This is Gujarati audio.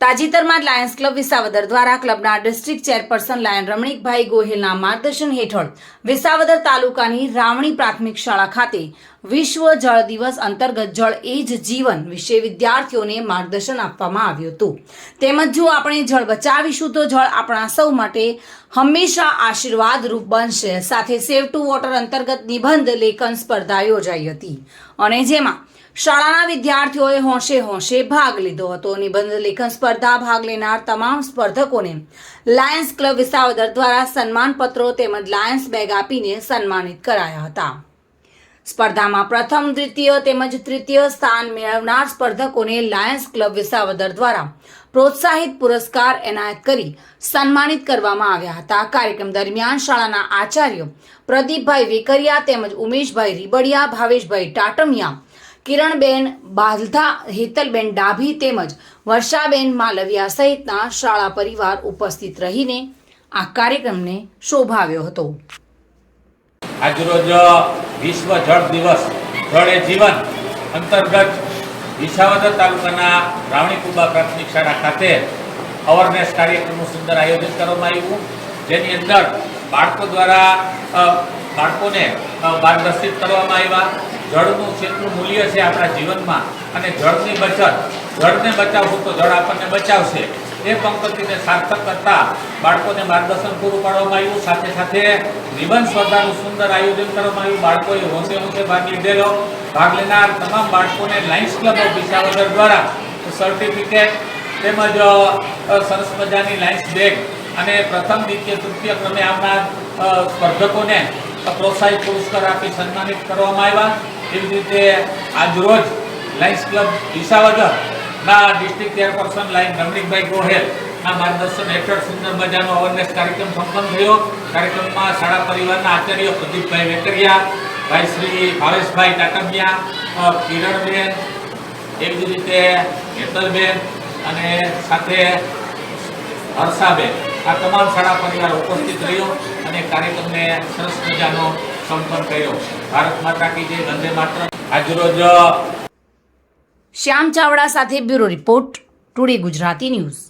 તાજેતરમાં લાયન્સ ક્લબ વિસાવદર દ્વારા ક્લબના ડિસ્ટ્રિક્ટ ચેરપર્સન લાયન રમણીકભાઈ ગોહિલના માર્ગદર્શન હેઠળ વિસાવદર તાલુકાની રાવણી પ્રાથમિક શાળા ખાતે વિશ્વ જળ દિવસ અંતર્ગત જળ એ જ જીવન વિશે વિદ્યાર્થીઓને માર્ગદર્શન આપવામાં આવ્યું હતું. તેમજ જો આપણે જળ બચાવીશું તો જળ આપણા સૌ માટે હંમેશા આશીર્વાદરૂપ બનશે. સાથે સેવ ટુ વોટર અંતર્ગત નિબંધ લેખન સ્પર્ધા યોજાઈ હતી. અને જેમાં શાળાના વિદ્યાર્થીઓએ હોંશે હોંશે ભાગ લીધો હતો. નિબંધ લેખન સ્પર્ધા ભાગ લેનાર તમામ સ્પર્ધકોને લાયન્સ ક્લબ વિસાવદર દ્વારા સન્માનપત્રો તેમજ લાયન્સ બેગ આપીને સન્માનિત કરાયા હતા. સ્પર્ધામાં પ્રથમ, દ્વિતીય તેમજ તૃતીય સ્થાન મેળવનાર સ્પર્ધકોને લાયન્સ ક્લબ વિસાવદર દ્વારા પ્રોત્સાહિત પુરસ્કાર એનાયત કરી સન્માનિત કરવામાં આવ્યા હતા. કાર્યક્રમ દરમિયાન શાળાના આચાર્યો પ્રદીપભાઈ વેકરિયા તેમજ ઉમેશભાઈ રીબડિયા, ભાવેશભાઈ ટાટમિયા કિરણબેન, બાલધા, હેતલબેન ડાભી તેમજ વર્ષાબેન માલવિયા સહિતના શાળા પરિવાર ઉપસ્થિત રહીને આ કાર્યક્રમને શોભાવ્યો હતો. આજરોજ વિશ્વ જળ દિવસ, જળ એ જીવન અંતર્ગત વિસાવદર તાલુકાના રાવણીકુંબા પ્રાથમિક શાળા ખાતે અવેરનેસ કાર્યક્રમનું સુંદર આયોજન કરવામાં આવ્યું. જેની અંદર બાળકો દ્વારા બાળકોને માર્ગદર્શિત કરવામાં આવ્યા. જળનું કેટલું મૂલ્ય છે આપણા જીવનમાં અને જળની બચત, જળને બચાવવું તો જળ આપણને બચાવશે. એ પંક્તિને સાર્થક કરતા બાળકોને માર્ગદર્શન પૂરું પાડવામાં આવ્યું. સાથે સાથે નિબંધ સ્પર્ધાનું સુંદર આયોજન કરવામાં આવ્યું. બાળકોએ હોંશે હોંશે ભાગ લીધેલો. ભાગ લેનાર તમામ બાળકોને લાયન્સ ક્લબ ઓફ વિસાવદર દ્વારા સર્ટિફિકેટ તેમજ સરસ મજાની લાયન્સ બેગ અને પ્રથમ દ્વિતીય તૃતીય ક્રમે આવનાર સ્પર્ધકોને પ્રોત્સાહિત પુરસ્કાર આપી સન્માનિત કરવામાં આવ્યા. એવી રીતે આજરોજ લાયન્સ ક્લબ વિસાવદર ના district chairperson lion Ramnikbhai Gohel ના માર્ગદર્શન હેઠળ સુંદર મજાનો અવેરનેસ કાર્યક્રમ સંપન્ન થયો. કાર્યક્રમમાં શાળા પરિવારના આચાર્ય પ્રદીપભાઈ વેકરિયા, ભાઈ શ્રી ભાવેશભાઈ ટાટમિયા કિરણબેન, એવી રીતે હેતલબેન અને સાથે હર્ષાબેન. આ તમામ શાળા પરિવાર ઉપસ્થિત રહ્યો અને કાર્યક્રમને સરસ મજાનો સંપન્ન કર્યો. ભારત માતા કી જય, વંદે માત્ર આજરોજ શ્યામ ચાવડા સાથે bureau report, today Gujarati news.